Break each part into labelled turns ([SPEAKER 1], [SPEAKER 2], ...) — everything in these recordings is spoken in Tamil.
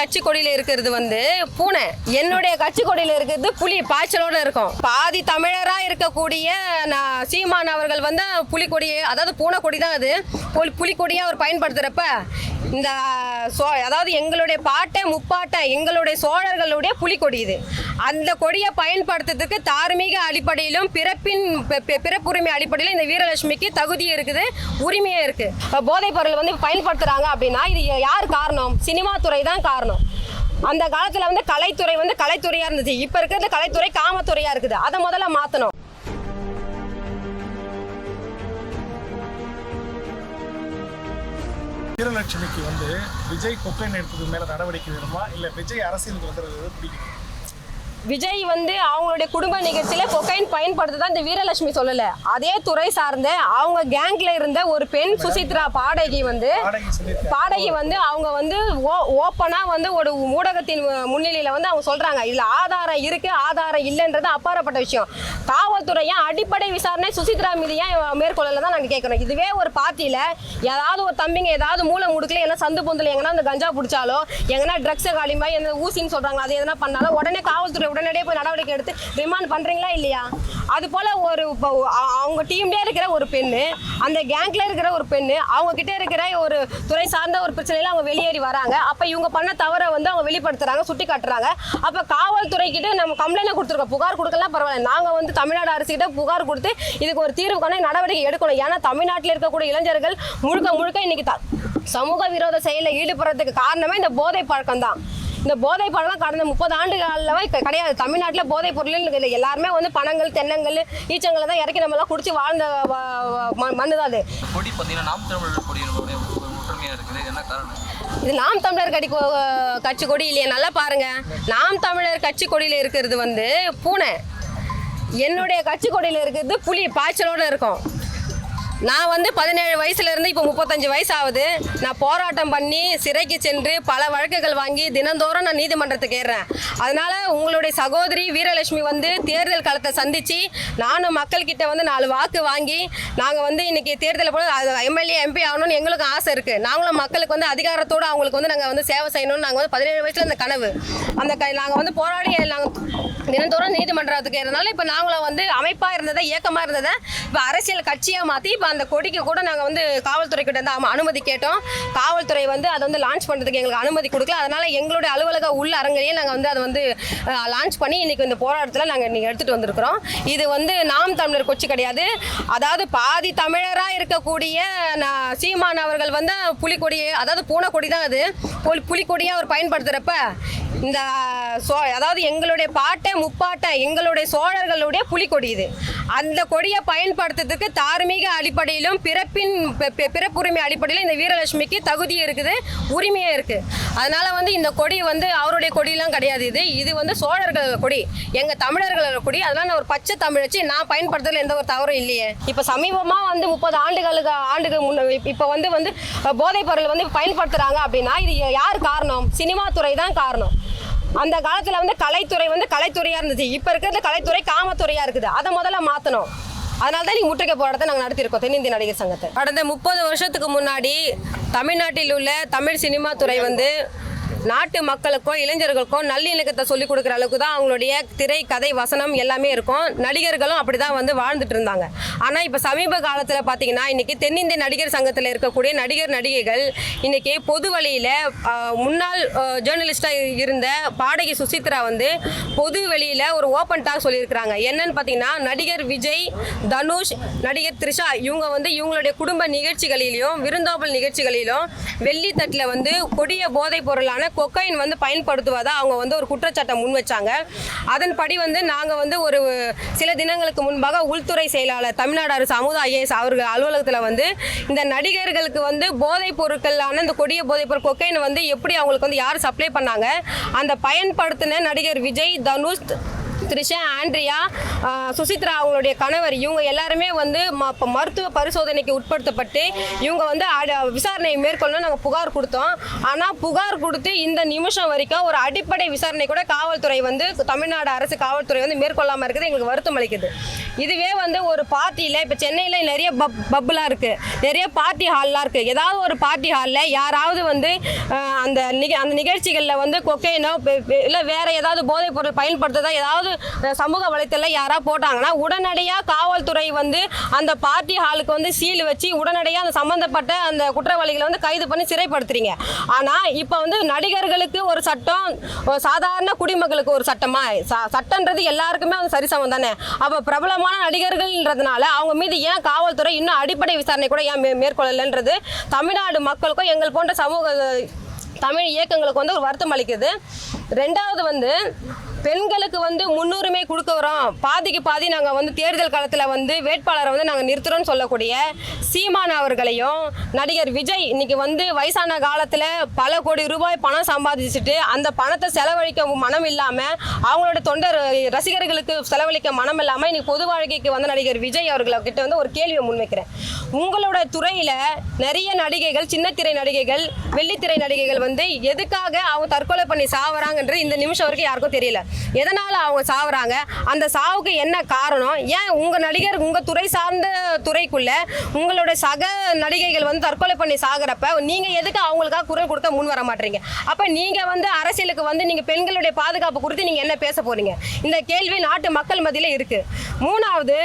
[SPEAKER 1] கட்சி கொடியில இருக்கிறது வந்து பூனை. என்னுடைய கட்சி கொடியில இருக்கிறது புலி பாய்ச்சலோட இருக்கும். பாதி தமிழரா இருக்கக்கூடிய நான் சீமான் அவர்கள் வந்து புலிக்கொடி அதாவது பூனை கொடி தான் அது. புலி புலிக்கொடியா அவர் பயன்படுத்துறப்ப இந்த சோ அதாவது எங்களுடைய பாட்டை முப்பாட்டை எங்களுடைய சோழர்களுடைய புலிக்கொடி இது. அந்த கொடியை பயன்படுத்துறதுக்கு தார்மீக அடிப்படையிலும் பிறப்பின் பிறப்புரிமை அடிப்படையிலும் இந்த வீரலட்சுமிக்கு தகுதி இருக்குது உரிமையே இருக்கு. இப்போ போதைப் பொருள் வந்து பயன்படுத்துறாங்க அப்படின்னா இது யார் காரணம்? சினிமா துறை தான் காரணம். அந்த காலத்துல வந்து கலைத்துறை வந்து கலைத்துறையா இருந்துச்சு. இப்போ இருக்கிறது கலைத்துறை காமத்துறையா இருக்குது. அதை முதல்ல மாற்றணும்
[SPEAKER 2] வீரலட்சுமிக்கு வந்து விஜய் கொக்கைன் எடுத்தது மேல நடவடிக்கை வேணுமா? இல்ல விஜய் அரசியலுக்கு வந்துடுறது பிடிக்கும்?
[SPEAKER 1] விஜய் வந்து அவங்களுடைய குடும்ப நிகழ்ச்சியில கொக்கைன் பயன்படுத்துதான் இந்த வீரலட்சுமி சொல்லல. அதே துறை சார்ந்த அவங்க கேங்ல இருந்த ஒரு பெண் சுசித்ரா பாடகி வந்து
[SPEAKER 2] பாடகி
[SPEAKER 1] வந்து அவங்க வந்து ஓப்பனா வந்து ஒரு ஊடகத்தின் முன்னிலையில வந்து அவங்க சொல்றாங்க. இதுல ஆதாரம் இருக்கு ஆதாரம் இல்லைன்றது அப்பாற்பட்ட விஷயம். காவல்துறை ஏன் அடிப்படை விசாரணை சுசித்ரா மீது ஏன் மேற்கொள்ளல தான் நாங்க கேட்கறோம் இதுவே ஒரு பார்ட்டியில ஏதாவது ஒரு தம்பிங்க ஏதாவது மூளை முடுக்கல எங்கன்னா சந்து பொந்துல எங்கன்னா அந்த கஞ்சா பிடிச்சாலோ எங்கன்னா ட்ரக்ஸ் காலிமா எந்த ஊசின்னு சொல்றாங்க அது எதனா பண்ணாலும் உடனே காவல்துறை உடனடியே போய் நடவடிக்கை எடுத்து ரிமாண்ட் பண்றீங்களா இல்லையா? அது போல ஒரு இப்போ அவங்க டீம்லேயே இருக்கிற ஒரு பெண்ணு அந்த கேங்க்ல இருக்கிற ஒரு பெண்ணு அவங்க கிட்ட இருக்கிற ஒரு துறை சார்ந்த ஒரு பிரச்சனையில அவங்க வெளியேறி வராங்க. அப்ப இவங்க பண்ண தவறை வந்து அவங்க வெளிப்படுத்துறாங்க சுட்டி காட்டுறாங்க அப்ப காவல்துறை கிட்ட நம்ம கம்ப்ளைண்ட் கொடுத்துருக்கோம். புகார் கொடுக்கலாம் பரவாயில்ல. நாங்க வந்து தமிழ்நாடு அரசு கிட்ட புகார் கொடுத்து இதுக்கு ஒரு தீர்வு காண நடவடிக்கை எடுக்கணும். ஏன்னா தமிழ்நாட்டில் இருக்கக்கூடிய இளைஞர்கள் முழுக்க முழுக்க இன்னைக்கு த- சமூக விரோத செயலில் ஈடுபடுறதுக்கு காரணமே இந்த போதை பழக்கம் தான் இந்த போதை பழக்கம் கடந்த முப்பது ஆண்டுகாலவே க- கிடையாது. தமிழ்நாட்டில் போதைப் பொருள் இல்லை எல்லாருமே வந்து பணங்கள் தென்னங்கள் ஈச்சங்களை தான் இறக்கி நம்மலாம் குடிச்சு வாழ்ந்த மண்ணு தான் அது.
[SPEAKER 3] கொடி பார்த்தீங்கன்னா நாம் தமிழர் கொடியினுடைய ஒற்றுமையாக இருக்குது. என்ன காரணம்?
[SPEAKER 1] இது நாம் தமிழர் கட்சி கொ- கட்சி கொடி இல்லையா? நல்லா பாருங்க. நாம் தமிழர் கட்சி கொடியில் இருக்கிறது வந்து பூனை. என்னுடைய கட்சி கொடியில் இருக்கிறது புலி பாய்ச்சலோட இருக்கும். நான் வந்து பதினேழு வயசுலேருந்து இப்போ முப்பத்தஞ்சு வயசு ஆகுது நான் போராட்டம் பண்ணி சிறைக்கு சென்று பல வழக்குகள் வாங்கி தினந்தோறும் நான் நீதிமன்றத்துக்கு ஏறுறேன். அதனால் உங்களுடைய சகோதரி வீரலட்சுமி வந்து தேர்தல் களத்தை சந்தித்து நானும் மக்கள்கிட்ட வந்து நாலு வாக்கு வாங்கி நாங்கள் வந்து இன்றைக்கி தேர்தலில் போல எம்எல்ஏ எம்பி ஆகணும்னு எங்களுக்கும் ஆசை இருக்குது நாங்களும் மக்களுக்கு வந்து அதிகாரத்தோடு அவங்களுக்கு வந்து நாங்கள் வந்து சேவை செய்யணும்னு நாங்கள் வந்து பதினேழு வயசில் அந்த கனவு. அந்த க நாங்கள் வந்து போராடி நாங்கள் தினந்தோறும் நீதிமன்றத்துக்கு ஏறதுனால இப்போ நாங்களும் வந்து அமைப்பாக இருந்ததை இயக்கமாக இருந்ததை இப்போ அரசியல் கட்சியாக மாற்றி இப்போ அந்த கொடிக்கு கூட நாங்கள் வந்து காவல்துறை கிட்ட அனுமதி கேட்டோம். காவல்துறை வந்து அதை வந்து லான்ச் பண்ணுறதுக்கு எங்களுக்கு அனுமதி கொடுக்கல. அதனால் எங்களுடைய அலுவலக உள்ள அரங்கிலேயே நாங்கள் வந்து அதை வந்து லான்ச் பண்ணி இன்றைக்கி இந்த போராட்டத்தில் நாங்கள் இன்றைக்கி எடுத்துகிட்டு வந்திருக்கிறோம். இது வந்து நாம் தமிழர் கொச்சி கிடையாது. அதாவது பாதி தமிழராக இருக்கக்கூடிய நான் சீமான் அவர்கள் வந்து புலிக்கொடி அதாவது பூனை கொடி தான் அது. புலி புலிக்கொடியாக அவர் பயன்படுத்துகிறப்ப இந்த சோ அதாவது எங்களுடைய பாட்டை முப்பாட்டை எங்களுடைய சோழர்களுடைய புலிக்கொடி இது. அந்த கொடியை பயன்படுத்துறதுக்கு தார்மீக அடிப்படையிலும் பிறப்பின் பிறப்புரிமை அடிப்படையிலும் இந்த வீரலட்சுமிக்கு தகுதி இருக்குது உரிமையே இருக்கு. அதனால வந்து இந்த கொடி வந்து அவருடைய கொடியெல்லாம் கிடையாது. இது இது வந்து சோழர்கள் கொடி எங்க தமிழர்களோட கொடி. அதனால நான் ஒரு பச்சை தமிழச்சு நான் பயன்படுத்துறதுல எந்த ஒரு தவறும் இல்லையே. இப்போ சமீபமா வந்து முப்பது ஆண்டுகளுக்கு ஆண்டுக்கு முன்ன இப்போ வந்து வந்து போதைப் பொருள் வந்து பயன்படுத்துறாங்க அப்படின்னா இது யார் காரணம்? சினிமா துறை தான் காரணம். அந்த காலத்துல வந்து கலைத்துறை வந்து கலைத்துறையா இருந்துச்சு. இப்ப இருக்கிறது கலைத்துறை காமத்துறையா இருக்குது. அதை முதல்ல மாத்தணும். அதனால தான் நீங்க முற்றுகை போராட்டத்தை நாங்கள் நடத்தியிருக்கோம். தென்னிந்திய நடிகர் சங்கத்தை. கடந்த முப்பது வருஷத்துக்கு முன்னாடி தமிழ்நாட்டில் உள்ள தமிழ் சினிமா துறை வந்து நாட்டு மக்களுக்கோ இளைஞர்களுக்கும் நல்லிணக்கத்தை சொல்லிக் கொடுக்குற அளவுக்கு தான் அவங்களுடைய திரை கதை வசனம் எல்லாமே இருக்கும். நடிகர்களும் அப்படி தான் வந்து வாழ்ந்துட்டு இருந்தாங்க. ஆனால் இப்போ சமீப காலத்தில் பார்த்தீங்கன்னா இன்னைக்கு தென்னிந்திய நடிகர் சங்கத்தில் இருக்கக்கூடிய நடிகர் நடிகைகள் இன்னைக்கு பொது வழியில் முன்னாள் ஜேர்னலிஸ்டாக இருந்த பாடகி சுசித்ரா வந்து பொது வெளியில் ஒரு ஓப்பன் டாக் சொல்லியிருக்கிறாங்க. என்னன்னு பார்த்தீங்கன்னா நடிகர் விஜய் தனுஷ் நடிகர் த்ரிஷா இவங்க வந்து இவங்களுடைய குடும்ப நிகழ்ச்சிகளிலும் விருந்தோம்பல் நிகழ்ச்சிகளிலும் வெள்ளி தட்டில் வந்து கொடிய போதைப் பொருளான கொக்கைன் வந்து பயன்படுத்துவதா அவங்க வந்து ஒரு குற்றச்சாட்டை முன் வச்சாங்க. அதன்படி வந்து நாங்கள் வந்து ஒரு சில தினங்களுக்கு முன்பாக உள்துறை செயலாளர் தமிழ்நாடு அரசு அமுதா ஐஏஎஸ் அவர்கள் அலுவலகத்தில் வந்து இந்த நடிகர்களுக்கு வந்து போதைப் பொருட்களான இந்த கொடிய போதைப் பொருள் கொக்கைன் வந்து எப்படி அவங்களுக்கு வந்து யார் சப்ளை பண்ணாங்க அந்த பயன்படுத்தின நடிகர் விஜய் தனுஷ் த்ரிஷா ஆண்ட்ரியா சுசித்ரா அவங்களுடைய கணவர் இவங்க எல்லாருமே வந்து ம- மருத்துவ பரிசோதனைக்கு உட்படுத்தப்பட்டு இவங்க வந்து அட- விசாரணை மேற்கொள்ள நாங்கள் புகார் கொடுத்தோம். ஆனால் புகார் கொடுத்து இந்த நிமிஷம் வரைக்கும் ஒரு அடிப்படை விசாரணை கூட காவல்துறை வந்து தமிழ்நாடு அரசு காவல்துறை வந்து மேற்கொள்ளாமல் இருக்குது எங்களுக்கு வருத்தம் அளிக்குது. இதுவே வந்து ஒரு பார்ட்டியில் இப்போ சென்னையில் நிறைய பப் பப்லாம் இருக்குது நிறைய பார்ட்டி ஹால்லாம் இருக்குது ஏதாவது ஒரு பார்ட்டி ஹாலில் யாராவது வந்து அந்த நிக அந்த நிகழ்ச்சிகளில் வந்து கொக்கைனோ இல்லை வேறு ஏதாவது போதைப் பொருள் பயன்படுத்துறதா ஏதாவது சமூக வலைத்தளம் யாராவது போட்டாங்கன்னா உடனடியாக காவல்துறை வந்து அந்த பார்ட்டி ஹாலுக்கு வந்து சீல் வச்சு உடனடியாக அந்த சம்மந்தப்பட்ட அந்த குற்றவாளிகளை வந்து கைது பண்ணி சிறைப்படுத்துறீங்க. ஆனால் இப்போ வந்து நடிகர்களுக்கு ஒரு சட்டம் ஒரு சாதாரண குடிமக்களுக்கு ஒரு சட்டமா ச- சட்டன்றது எல்லாருக்குமே வந்து சரிசமம் தானே. அப்போ பிரபலமாக முக்கியமான நடிகர்கள்ன்றதுனால அவங்க மீது ஏன் காவல்துறை இன்னும் அடிப்படை விசாரணை கூட ஏன் மே- மேற்கொள்ளலைன்றது தமிழ்நாடு மக்களுக்கும் எங்கள் போன்ற சமூக தமிழ் இயக்கங்களுக்கு வந்து ஒரு வருத்தம் அளிக்குது. ரெண்டாவது வந்து பெண்களுக்கு வந்து முன்னுரிமை கொடுக்க வரோம் பாதிக்கு பாதி நாங்கள் வந்து தேர்தல் காலத்தில் வந்து வேட்பாளரை வந்து நாங்கள் நிறுத்துறோம்னு சொல்லக்கூடிய சீமான் அவர்களையும் நடிகர் விஜய் இன்னைக்கு வந்து வயசான காலத்தில் பல கோடி ரூபாய் பணம் சம்பாதிச்சுட்டு அந்த பணத்தை செலவழிக்க மனம் இல்லாமல் அவங்களோட தொண்டர் ரசிகர்களுக்கு செலவழிக்க மனம் இல்லாமல் இன்னைக்கு பொது வாழ்க்கைக்கு வந்த நடிகர் விஜய் அவர்கள்கிட்ட வந்து ஒரு கேள்வியை முன்வைக்கிறேன். உங்களோட துறையில் நிறைய நடிகைகள் சின்னத்திரை நடிகைகள் வெள்ளித்திரை நடிகைகள் வந்து எதுக்காக அவங்க தற்கொலை பண்ணி சாகுறாங்கன்றது இந்த நிமிஷம் வரைக்கும் யாருக்கும் தெரியல. எதனால் அவங்க சாகுறாங்க அந்த சாவுக்கு என்ன காரணம்? ஏன் உங்கள் நடிகர் உங்கள் துறை சார்ந்த துறைக்குள்ளே உங்களோட சக நடிகைகள் வந்து தற்கொலை பண்ணி சாகுறப்ப நீங்கள் எதுக்கு அவங்களுக்காக குரல் கொடுக்க முன் வர மாட்டீங்க? அப்போ நீங்கள் வந்து அரசியலுக்கு வந்து நீங்கள் பெண்களுடைய பாதுகாப்பு குறித்து நீங்கள் என்ன பேச போகிறீங்க இந்த கேள்வி நாட்டு மக்கள் மத்தியில் இருக்குது மூணாவது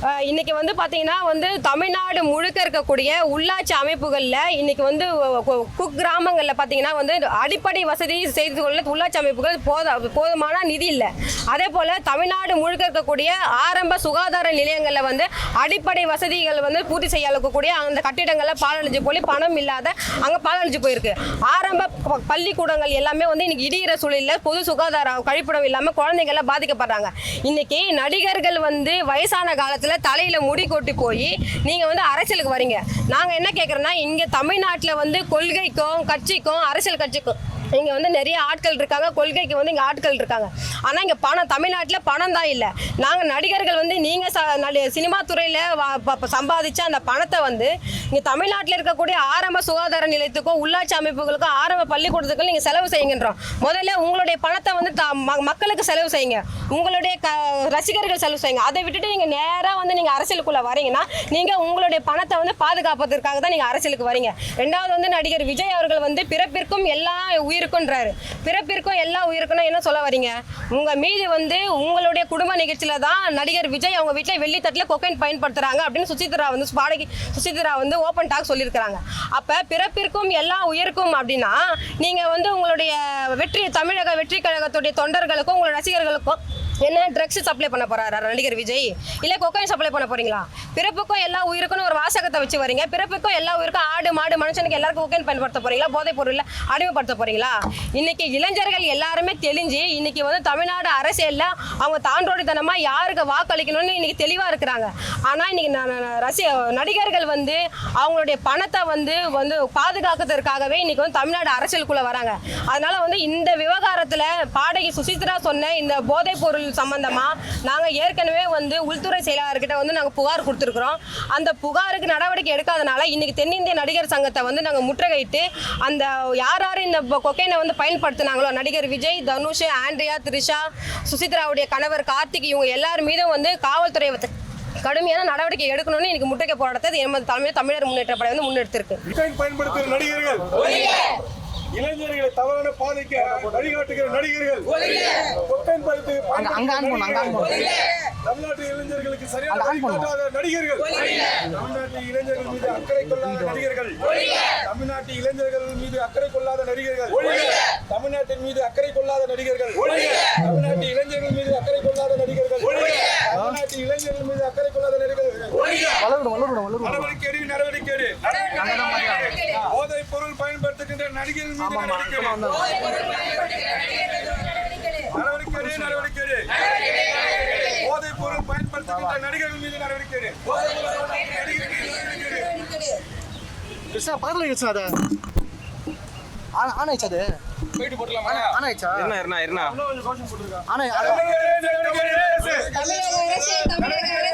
[SPEAKER 1] இன்றைக்கி வந்து பார்த்திங்கன்னா வந்து தமிழ்நாடு முழுக்க இருக்கக்கூடிய உள்ளாட்சி அமைப்புகளில் இன்றைக்கி வந்து கு- குக்கிராமங்களில் பார்த்திங்கன்னா வந்து அடிப்படை வசதி செய்து கொள்ள உள்ளாட்சி அமைப்புகள் போத போதுமான நிதி இல்லை. அதே போல் தமிழ்நாடு முழுக்க இருக்கக்கூடிய ஆரம்ப சுகாதார நிலையங்களில் வந்து அடிப்படை வசதிகள் வந்து பூர்த்தி செய்ய அளக்கக்கூடிய அந்த கட்டிடங்களில் பாலடைஞ்சு போய் பணம் இல்லாத அங்கே பாலடைஞ்சு போயிருக்கு. ஆரம்ப பள்ளிக்கூடங்கள் எல்லாமே வந்து இன்றைக்கி இடிகிற சூழலில் பொது சுகாதார கழிப்பிடம் இல்லாமல் குழந்தைங்கள்லாம் பாதிக்கப்படுறாங்க. இன்றைக்கி நடிகர்கள் வந்து வயசான காலத்தில் தலையில் முடி கொட்டி போய் நீங்கள் வந்து அரசியலுக்கு வரீங்க. நாங்கள் என்ன கேட்குறோன்னா இங்கே தமிழ்நாட்டில் வந்து கொள்கைக்கும் கட்சிக்கும் அரசியல் கட்சிக்கும் இங்கே வந்து நிறைய ஆட்கள் இருக்காங்க. கொள்கைக்கு வந்து இங்கே ஆட்கள் இருக்காங்க. ஆனால் இங்கே பணம் தமிழ்நாட்டில் பணம் தான் இல்லை. நாங்கள் நடிகர்கள் வந்து நீங்கள் சினிமா துறையில் சம்பாதிச்ச அந்த பணத்தை வந்து இங்கே தமிழ்நாட்டில் இருக்கக்கூடிய ஆரம்ப சுகாதார நிலையத்துக்கும் உள்ளாட்சி அமைப்புகளுக்கும் ஆரம்ப பள்ளிக்கூடத்துக்கும் நீங்கள் செலவு செய்யுங்கன்றோம். முதல்ல உங்களுடைய பணத்தை வந்து த- ம- மக்களுக்கு செலவு செய்யுங்க. உங்களுடைய க ரசிகர்கள் செலவு செய்யுங்க. அதை விட்டுட்டு நீங்கள் நேராக வந்து நீங்கள் அரசியலுக்குள்ளே வரீங்கன்னா நீங்கள் உங்களுடைய பணத்தை வந்து பாதுகாப்பதற்காக தான் நீங்கள் அரசியலுக்கு வரீங்க. ரெண்டாவது வந்து நடிகர் விஜய் அவர்கள் வந்து பிறப்பிற்கும் எல்லா உயிர் உயிருக்குன்றாரு. பிறப்பிற்கும் எல்லா உயிருக்குன்னா என்ன சொல்ல வரீங்க? உங்கள் மீது வந்து உங்களுடைய குடும்ப நிகழ்ச்சியில் தான் நடிகர் விஜய் அவங்க வீட்டில் வெள்ளித்தட்டில் கொக்கைன் பயன்படுத்துகிறாங்க அப்படின்னு சுசித்ரா வந்து பாடகி சுசித்ரா வந்து ஓப்பன் டாக் சொல்லியிருக்கிறாங்க. அப்போ பிறப்பிற்கும் எல்லா உயிருக்கும் அப்படின்னா நீங்கள் வந்து உங்களுடைய வெற்றி தமிழக வெற்றி கழகத்துடைய தொண்டர்களுக்கும் உங்களுடைய ரசிகர்களுக்கும் என்ன ட்ரக்ஸ் சப்ளை பண்ண போறாரா நடிகர் விஜய்? இல்லை கொக்கைன் சப்ளை பண்ண போறீங்களா? பிறப்புக்கும் எல்லா உயிருக்கும் ஒரு வாசகத்தை வச்சு வரீங்க. பிறப்புக்கும் எல்லா உயிருக்கும் ஆடு மாடு மனுஷனுக்கு எல்லாருக்கும் கொக்கைன் பயன்படுத்த போறீங்களா? போதைப் பொருள் அடிமைப்படுத்த போறீங்களா? இன்னைக்கு இளைஞர்கள் எல்லாருமே தெளிஞ்சு இன்னைக்கு வந்து தமிழ்நாடு அரசியல்ல அவங்க தாண்டோடித்தனமா யாருக்கு வாக்களிக்கணும்னு இன்னைக்கு தெளிவா இருக்கிறாங்க. ஆனா இன்னைக்கு ரசி நடிகர்கள் வந்து அவங்களுடைய பணத்தை வந்து வந்து பாதுகாக்கிறதுக்காகவே இன்னைக்கு வந்து தமிழ்நாடு அரசியலுக்குள்ள வராங்க. அதனால வந்து இந்த விவகாரத்துல பாடகி சுசித்ரா சொன்ன இந்த போதைப் பொருள் சம்பந்தமா நாங்க ஏற்கனவே வந்து உள்துறை செயலாளர்கிட்ட வந்து நாங்க புகார் கொடுத்துருக்குறோம். அந்த புகாருக்கு நடவடிக்கை எடுக்காதனால இன்னைக்கு தென்னிந்திய நடிகர் சங்கத்தை வந்து நாங்க முற்றுகையிட்டு அந்த யார் யார் இந்த கொக்கைனை வந்து பயன்படுத்தினாங்களோ நடிகர் விஜய் தனுஷ் ஆண்ட்ரியா த்ரிஷா சுசித்ராவுடைய கணவர் கார்த்திக் இவங்க எல்லார் மீதும் வந்து காவல்துறை வந்து கடுமையான நடவடிக்கை எடுக்கணும்னு இன்னைக்கு முற்றுகை போராட்டத்தை எமது தமிழ் தமிழர் முன்னேற்ற படை வந்து முன்னெடுத்திருக்கு.
[SPEAKER 4] கொக்கைன் பயன்படுத்துகிற நடிகர்கள். இளைஞர்களை தவறான பாதைக்கு வழிகாட்டுகிற நடிகர்கள். கொக்கைன் பயன்படுத்தி தமிழ்நாட்டு இளைஞர்களுக்கு சரியான வழிகாட்டாத நடிகர்கள். தமிழ்நாட்டு இளைஞர்கள் மீது அக்கறை கொள்ளாத நடிகர்கள். தமிழ்நாட்டு இளைஞர்கள் மீது அக்கறை கொள்ளாத நடிகர்கள். தமிழ்நாட்டின் மீது அக்கறை கொள்ளாத நடிகர்கள். தமிழ்நாட்டு இளைஞர்கள் மீது அக்கறை கொள்ளாத நடிகர்கள். தமிழ்நாட்டு இளைஞர்கள் மீது அக்கறை கொள்ளாத நடிகர்கள். நடவடிக்கை நடவடிக்கை நடிகர்கள் மீது நடவடிக்கை. போதைப் பொருள் பயன்படுத்துகின்ற நடிகர்கள் மீது நடவடிக்கை.
[SPEAKER 5] கிருஷ்ணா பக்கத்தில் கிருஷ்ணா அதை. ஆனா ஆயிடுச்சு அது.
[SPEAKER 6] போயிட்டு போட்டுலாமா
[SPEAKER 5] ஆனா ஆயிடுச்சா?
[SPEAKER 7] என்ன
[SPEAKER 4] தமிழக அரசு தமிழக அரசு.